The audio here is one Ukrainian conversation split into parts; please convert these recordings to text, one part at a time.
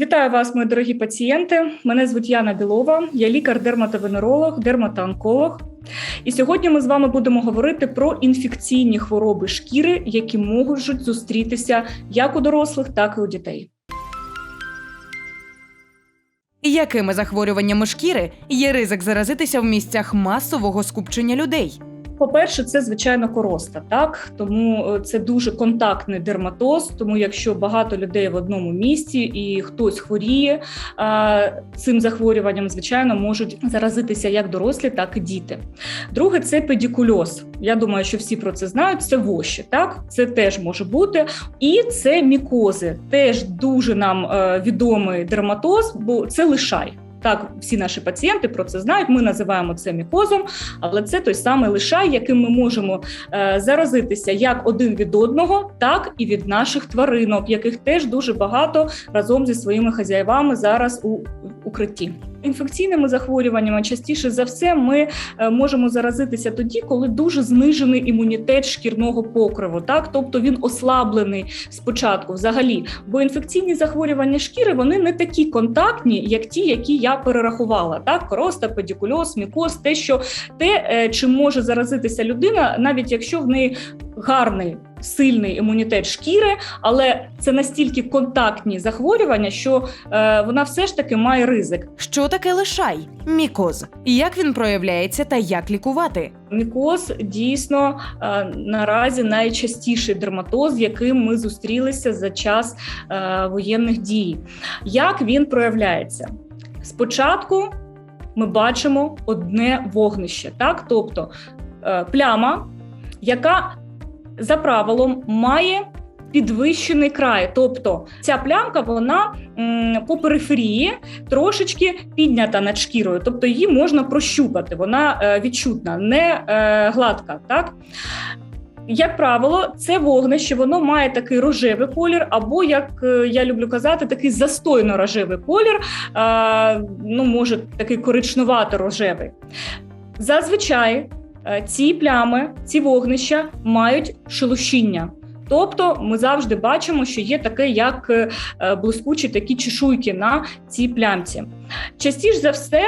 Вітаю вас, мої дорогі пацієнти. Мене звуть Яна Білова, я лікар-дерматовенеролог, дерматоонколог. І сьогодні ми з вами будемо говорити про інфекційні хвороби шкіри, які можуть зустрітися як у дорослих, так і у дітей. Якими захворюваннями шкіри є ризик заразитися в місцях масового скупчення людей? По-перше, це звичайно короста, так тому е, це дуже контактний дерматоз. Тому якщо багато людей в одному місці і хтось хворіє е, цим захворюванням, звичайно, можуть заразитися як дорослі, так і діти. Друге, це педикульоз. Я думаю, що всі про це знають. Це воші, так це теж може бути, і це мікози, теж дуже нам е, відомий дерматоз, бо це лишай. Так, всі наші пацієнти про це знають. Ми називаємо це мікозом, але це той самий лишай, яким ми можемо е, заразитися як один від одного, так і від наших тваринок, яких теж дуже багато разом зі своїми хазяївами зараз у укритті. Інфекційними захворюваннями частіше за все ми е, можемо заразитися тоді, коли дуже знижений імунітет шкірного покриву, так тобто він ослаблений спочатку, взагалі. Бо інфекційні захворювання шкіри вони не такі контактні, як ті, які я перерахувала. Так, короста, педикульоз, мікоз, те, що те, е, чим може заразитися людина, навіть якщо в неї гарний. Сильний імунітет шкіри, але це настільки контактні захворювання, що е, вона все ж таки має ризик. Що таке лишай? Мікоз. Як він проявляється та як лікувати? Мікоз дійсно е, наразі найчастіший дерматоз, з яким ми зустрілися за час е, воєнних дій. Як він проявляється? Спочатку ми бачимо одне вогнище, так тобто е, пляма, яка за правилом має підвищений край. Тобто ця плямка вона по периферії трошечки піднята над шкірою, тобто її можна прощупати, вона е, відчутна, не е, гладка. Так? Як правило, це вогнище воно має такий рожевий колір, або, як е, я люблю казати, такий застойно-рожевий колір, ну, може, такий коричнувато-рожевий. Зазвичай ці плями, ці вогнища мають шелушіння. Тобто ми завжди бачимо, що є таке, як е, блискучі такі чешуйки на цій плямці. Частіше за все,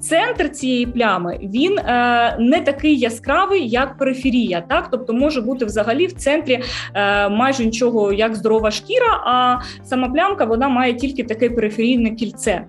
центр цієї плями він е, не такий яскравий, як периферія. Так, тобто може бути взагалі в центрі е, майже нічого, як здорова шкіра, а сама плямка вона має тільки таке периферійне кільце.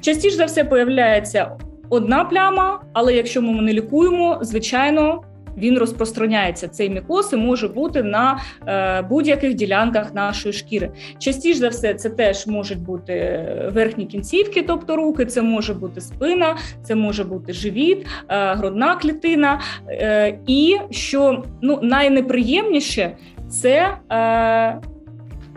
Частіше за все появляється одна пляма, але якщо ми не лікуємо, звичайно він розпространяється. Цей мікоз і може бути на е, будь-яких ділянках нашої шкіри. Частіше за все, це теж можуть бути верхні кінцівки, тобто руки, це може бути спина, це може бути живіт, е, грудна клітина. Е, і що ну, найнеприємніше це е,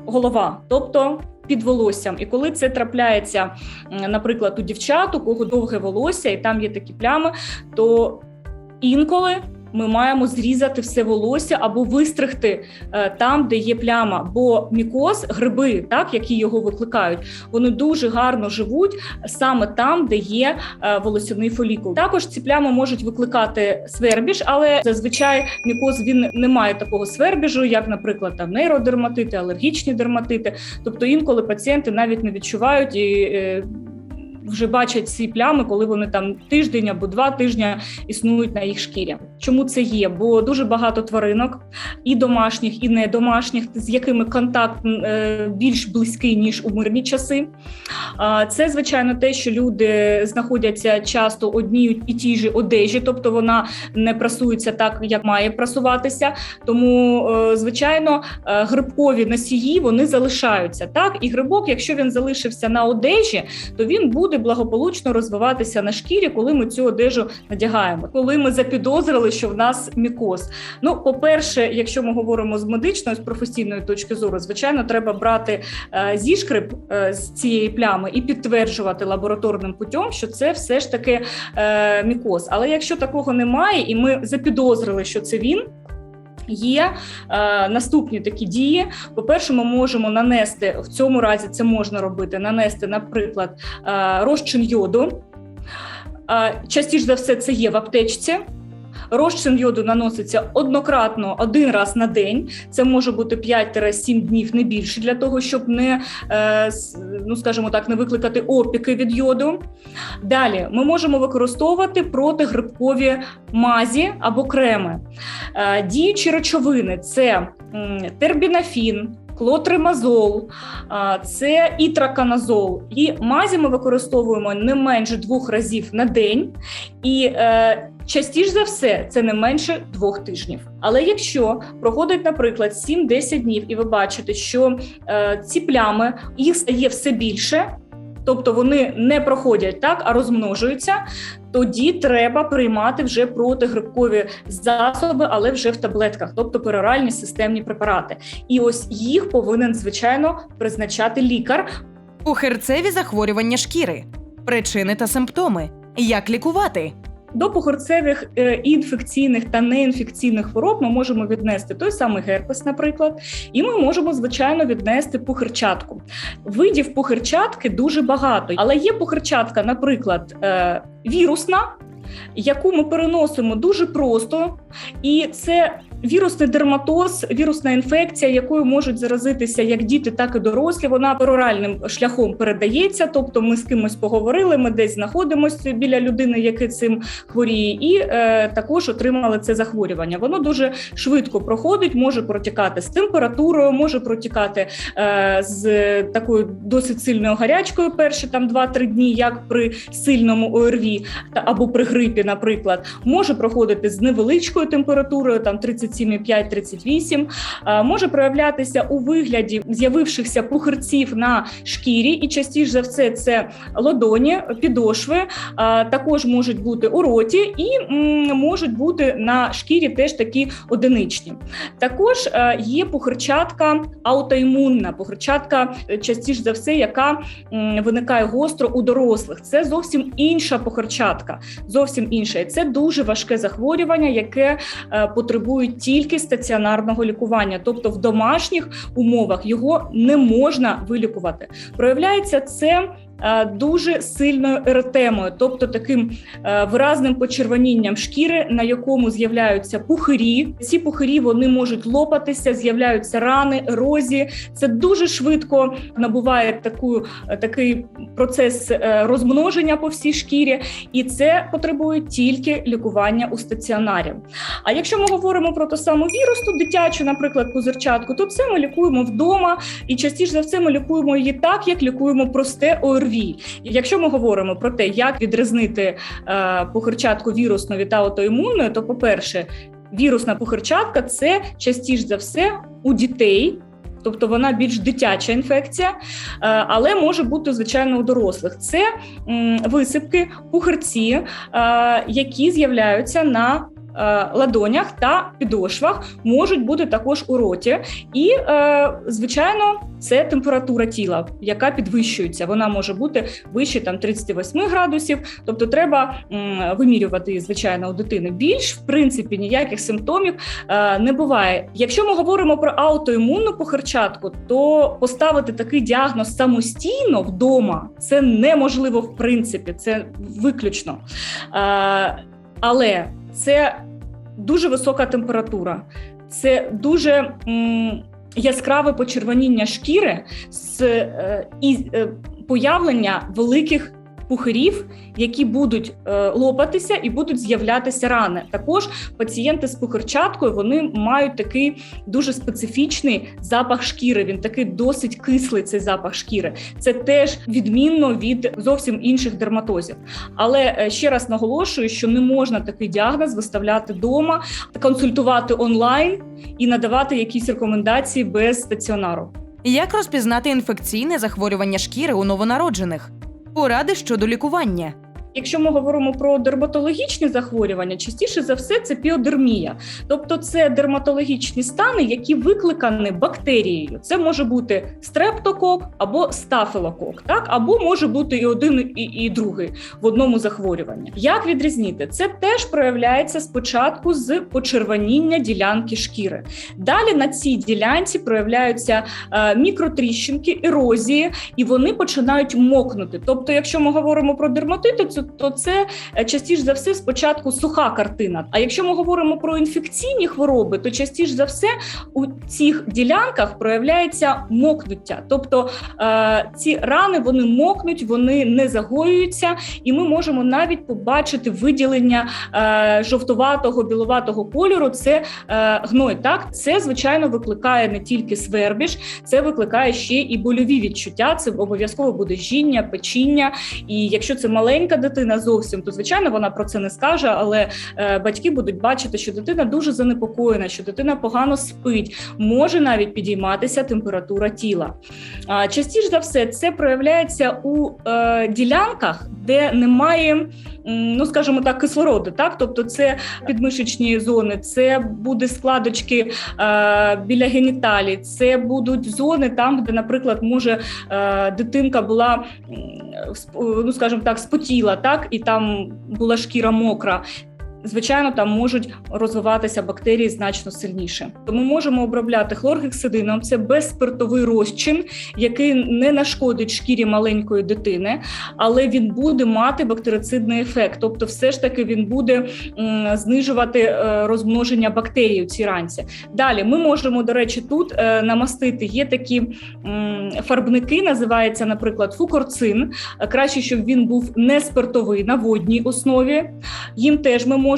голова, тобто під волоссям. І коли це трапляється, наприклад, у дівчат, у кого довге волосся, і там є такі плями, то інколи ми маємо зрізати все волосся або вистригти е, там, де є пляма. Бо мікоз, гриби, так які його викликають, вони дуже гарно живуть саме там, де є е, волосяний фолікул. Також ці плями можуть викликати свербіж, але зазвичай мікоз він не має такого свербіжу, як, наприклад, там нейродерматити, алергічні дерматити. Тобто інколи пацієнти навіть не відчувають і. Вже бачать ці плями, коли вони там тиждень або два тижні існують на їх шкірі. Чому це є? Бо дуже багато тваринок, і домашніх, і недомашніх, з якими контакт е, більш близький ніж у мирні часи. Це звичайно те, що люди знаходяться часто одній і тій же одежі, тобто вона не прасується так, як має прасуватися. Тому, е, звичайно, е, грибкові носії вони залишаються так. І грибок, якщо він залишився на одежі, то він буде благополучно розвиватися на шкірі, коли ми цю одежу надягаємо. Коли ми запідозрили, що в нас мікоз. Ну, по-перше, якщо ми говоримо з медичної, з професійної точки зору, звичайно, треба брати е, зішкрип е, з цієї плями і підтверджувати лабораторним путем, що це все ж таки е, мікоз. Але якщо такого немає, і ми запідозрили, що це він. Є е, наступні такі дії. По-перше, ми можемо нанести в цьому разі це можна робити: нанести, наприклад, е, розчин йоду. Е, частіше за все, це є в аптечці. Розчин йоду наноситься однократно один раз на день. Це може бути 5-7 днів, не більше для того, щоб не е, ну скажімо так, не викликати опіки від йоду. Далі ми можемо використовувати протигрибкові мазі або креми. Е, діючі речовини це тербінафін, клотримазол, це ітраканазол. І мазі ми використовуємо не менше двох разів на день, і е, частіше за все це не менше двох тижнів. Але якщо проходить, наприклад, 7-10 днів, і ви бачите, що е, ці плями їх стає все більше. Тобто вони не проходять так, а розмножуються. Тоді треба приймати вже протигрибкові засоби, але вже в таблетках, тобто пероральні системні препарати. І ось їх повинен звичайно призначати лікар. У херцеві захворювання шкіри, причини та симптоми. Як лікувати? До похорцевих е, інфекційних та неінфекційних хвороб ми можемо віднести той самий герпес, наприклад, і ми можемо звичайно віднести пухирчатку. Видів пухирчатки дуже багато, але є пухирчатка, наприклад, е, вірусна, яку ми переносимо дуже просто, і це Вірусний дерматоз, вірусна інфекція, якою можуть заразитися як діти, так і дорослі. Вона пероральним шляхом передається. Тобто, ми з кимось поговорили, ми десь знаходимося біля людини, яка цим хворіє, і е, також отримали це захворювання. Воно дуже швидко проходить, може протікати з температурою, може протікати е, з такою досить сильною гарячкою. Перші там 2-3 дні, як при сильному ОРВІ або при грипі, наприклад, може проходити з невеличкою температурою, там 30 37,5-38, може проявлятися у вигляді з'явившихся пухирців на шкірі, і частіше за все це лодоні, підошви, також можуть бути у роті і можуть бути на шкірі теж такі одиничні. Також є пухирчатка аутоімунна, пухирчатка е, частіше за все, яка виникає гостро у дорослих. Це зовсім інша пухирчатка, зовсім інша. І Це дуже важке захворювання, яке е, потребує тільки стаціонарного лікування, тобто в домашніх умовах його не можна вилікувати. Проявляється це дуже сильною еретемою, тобто таким е, виразним почервонінням шкіри, на якому з'являються пухирі. Ці пухирі вони можуть лопатися, з'являються рани, ерозії. Це дуже швидко набуває таку е, такий процес розмноження по всій шкірі, і це потребує тільки лікування у стаціонарі. А якщо ми говоримо про ту саму вірусну дитячу, наприклад, пузирчатку, то це ми лікуємо вдома, і частіше за все ми лікуємо її так, як лікуємо просте ОРВІ. ОРВІ. Якщо ми говоримо про те, як відрізнити е, пухирчатку вірусну від аутоімунної, то, по-перше, вірусна пухирчатка це частіше за все у дітей. Тобто вона більш дитяча інфекція, е, але може бути звичайно у дорослих. Це висипки, пухирці, е, які з'являються на ладонях та підошвах можуть бути також у роті, і е, звичайно, це температура тіла, яка підвищується. Вона може бути вище там 38 градусів. Тобто, треба вимірювати звичайно у дитини. Більш в принципі ніяких симптомів е, не буває. Якщо ми говоримо про аутоімунну похарчатку, то поставити такий діагноз самостійно вдома це неможливо в принципі, це виключно. Але це дуже висока температура, це дуже м, яскраве почервоніння шкіри з е, і е, появлення великих пухирів, які будуть е, лопатися і будуть з'являтися рани. Також пацієнти з пухирчаткою вони мають такий дуже специфічний запах шкіри. Він такий досить кислий. Цей запах шкіри. Це теж відмінно від зовсім інших дерматозів. Але е, ще раз наголошую, що не можна такий діагноз виставляти вдома, консультувати онлайн і надавати якісь рекомендації без стаціонару. Як розпізнати інфекційне захворювання шкіри у новонароджених? Поради щодо лікування. Якщо ми говоримо про дерматологічні захворювання, частіше за все це піодермія, тобто це дерматологічні стани, які викликані бактерією. Це може бути стрептокок або стафилокок, так або може бути і один, і, і другий в одному захворюванні. Як відрізнити? Це теж проявляється спочатку з почервоніння ділянки шкіри. Далі на цій ділянці проявляються е, мікротріщинки, ерозії, і вони починають мокнути. Тобто, якщо ми говоримо про дерматити, дерматозу, то це е, частіше за все спочатку суха картина. А якщо ми говоримо про інфекційні хвороби, то частіше за все у цих ділянках проявляється мокнуття. Тобто е, ці рани вони мокнуть, вони не загоюються, і ми можемо навіть побачити виділення е, жовтуватого біловатого кольору. Це гной. Так, це звичайно викликає не тільки свербіж, це викликає ще і больові відчуття. Це обов'язково буде жіння, печіння. І якщо це маленька дитина зовсім, то звичайно вона про це не скаже, але е, батьки будуть бачити, що дитина дуже занепокоєна, що дитина погано спить, може навіть підійматися температура тіла. А частіше за все, це проявляється у е, ділянках, де немає, ну скажімо так, кислороду. Так, тобто це підмишечні зони, це буде складочки е, біля геніталій, це будуть зони там, де, наприклад, може дитинка була ну скажімо так, спотіла, так і там була шкіра мокра. Звичайно, там можуть розвиватися бактерії значно сильніше. Тому можемо обробляти хлоргексидином. Це безспиртовий розчин, який не нашкодить шкірі маленької дитини, але він буде мати бактерицидний ефект. Тобто, все ж таки він буде знижувати е, розмноження бактерій у цій ранці. Далі ми можемо, до речі, тут е, намастити. Є такі фарбники, називається, наприклад, фукорцин. Краще, щоб він був не спиртовий на водній основі. Їм теж ми можемо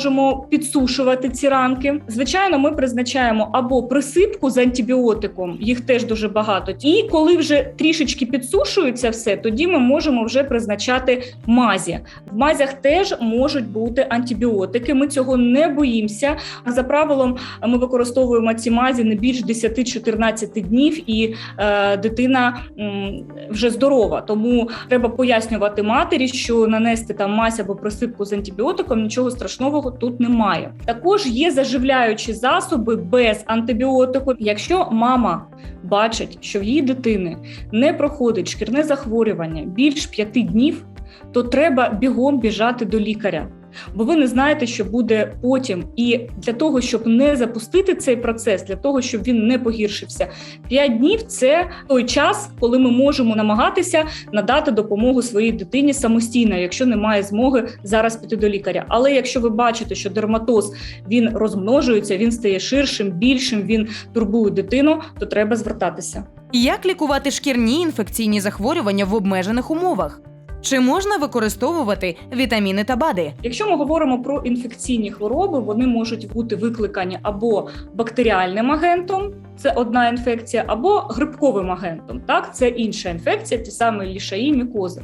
підсушувати ці ранки. Звичайно, ми призначаємо або присипку з антибіотиком, їх теж дуже багато. І коли вже трішечки підсушується все, тоді ми можемо вже призначати мазі. В мазях теж можуть бути антибіотики. Ми цього не боїмося. За правилом, ми використовуємо ці мазі не більш 10-14 днів, і е, дитина м, вже здорова. Тому треба пояснювати матері, що нанести там мазь або присипку з антибіотиком нічого страшного тут немає. Також є заживляючі засоби без антибіотику. Якщо мама бачить, що в її дитини не проходить шкірне захворювання більш п'яти днів, то треба бігом біжати до лікаря. Бо ви не знаєте, що буде потім, і для того, щоб не запустити цей процес, для того, щоб він не погіршився, 5 днів це той час, коли ми можемо намагатися надати допомогу своїй дитині самостійно, якщо немає змоги зараз піти до лікаря. Але якщо ви бачите, що дерматоз він розмножується, він стає ширшим, більшим, він турбує дитину, то треба звертатися. Як лікувати шкірні інфекційні захворювання в обмежених умовах? Чи можна використовувати вітаміни та БАДи? Якщо ми говоримо про інфекційні хвороби, вони можуть бути викликані або бактеріальним агентом, це одна інфекція, або грибковим агентом. Так, це інша інфекція, ті самі лішаї, мікози.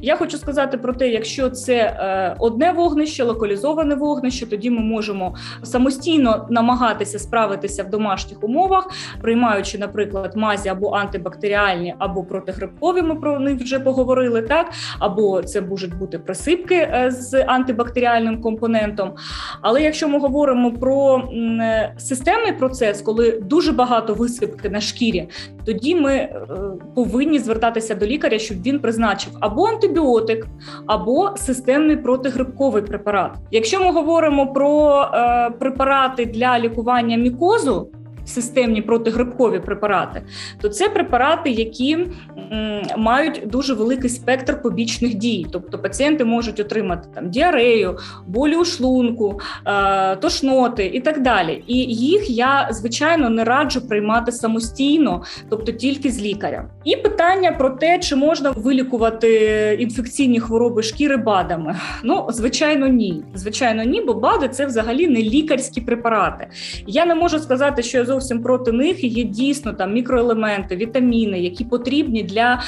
Я хочу сказати про те, якщо це е, одне вогнище, локалізоване вогнище, тоді ми можемо самостійно намагатися справитися в домашніх умовах, приймаючи, наприклад, мазі або антибактеріальні, або протигрибкові. Ми про них вже поговорили. Так, або це можуть бути присипки е, з антибактеріальним компонентом. Але якщо ми говоримо про е, системний процес, коли дуже багато висипки на шкірі, тоді ми е, повинні звертатися до лікаря, щоб він призначив або антибіотик, або системний протигрибковий препарат. Якщо ми говоримо про препарати для лікування мікозу. Системні протигрибкові препарати, то це препарати, які мають дуже великий спектр побічних дій. Тобто пацієнти можуть отримати там діарею, болі у шлунку, е, тошноти і так далі. І їх я звичайно не раджу приймати самостійно, тобто тільки з лікаря. І питання про те, чи можна вилікувати інфекційні хвороби шкіри БАДами. Ну, звичайно, ні. Звичайно, ні, бо БАДи це взагалі не лікарські препарати. Я не можу сказати, що я зовсім проти них. Є дійсно там мікроелементи, вітаміни, які потрібні для.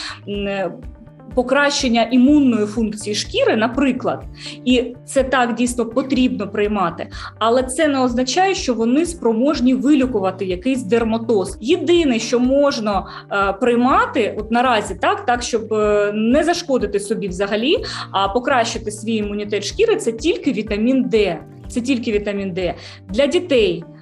Покращення імунної функції шкіри, наприклад, і це так дійсно потрібно приймати, але це не означає, що вони спроможні вилікувати якийсь дерматоз. Єдине, що можна е, приймати, от наразі, так, так щоб е, не зашкодити собі взагалі, а покращити свій імунітет шкіри, це тільки вітамін Д. Це тільки вітамін Д для дітей е,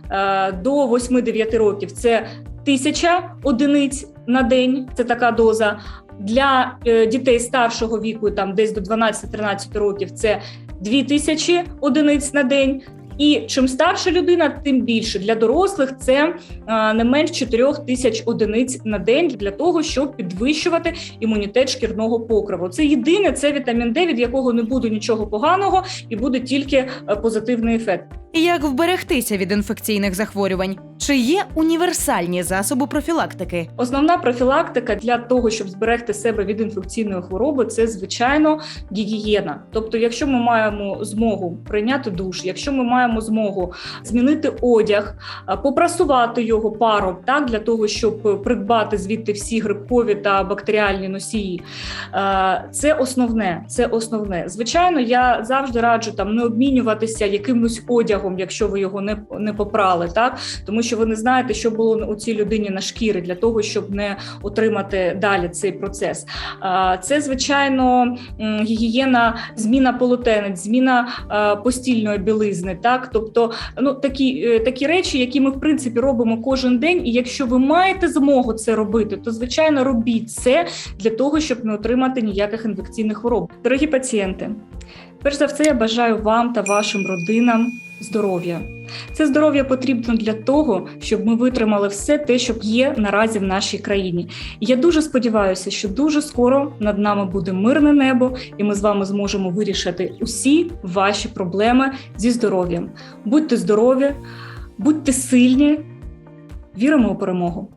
до 8-9 років. Це тисяча одиниць на день. Це така доза. Для е, дітей старшого віку, там десь до 12-13 років, це 2000 одиниць на день. І чим старша людина, тим більше для дорослих це е, не менш 4 тисяч одиниць на день для того, щоб підвищувати імунітет шкірного покриву. Це єдине, це вітамін Д, від якого не буде нічого поганого і буде тільки е, позитивний ефект. Як вберегтися від інфекційних захворювань? Чи є універсальні засоби профілактики? Основна профілактика для того, щоб зберегти себе від інфекційної хвороби, це звичайно гігієна. Тобто, якщо ми маємо змогу прийняти душ, якщо ми маємо змогу змінити одяг, попрасувати його паром, так для того, щоб придбати звідти всі грибкові та бактеріальні носії, це основне. Це основне. Звичайно, я завжди раджу там не обмінюватися якимось одягом, якщо ви його не, не попрали, так тому що ви не знаєте, що було у цій людині на шкірі для того, щоб не отримати далі цей процес. Це звичайно гігієна, зміна полотенець, зміна постільної білизни. Так, тобто, ну такі, е, такі речі, які ми в принципі робимо кожен день. І якщо ви маєте змогу це робити, то звичайно робіть це для того, щоб не отримати ніяких інфекційних хвороб. Дорогі пацієнти, перш за все, я бажаю вам та вашим родинам здоров'я. Це здоров'я потрібно для того, щоб ми витримали все те, що є наразі в нашій країні. І я дуже сподіваюся, що дуже скоро над нами буде мирне небо, і ми з вами зможемо вирішити усі ваші проблеми зі здоров'ям. Будьте здорові, будьте сильні, віримо у перемогу.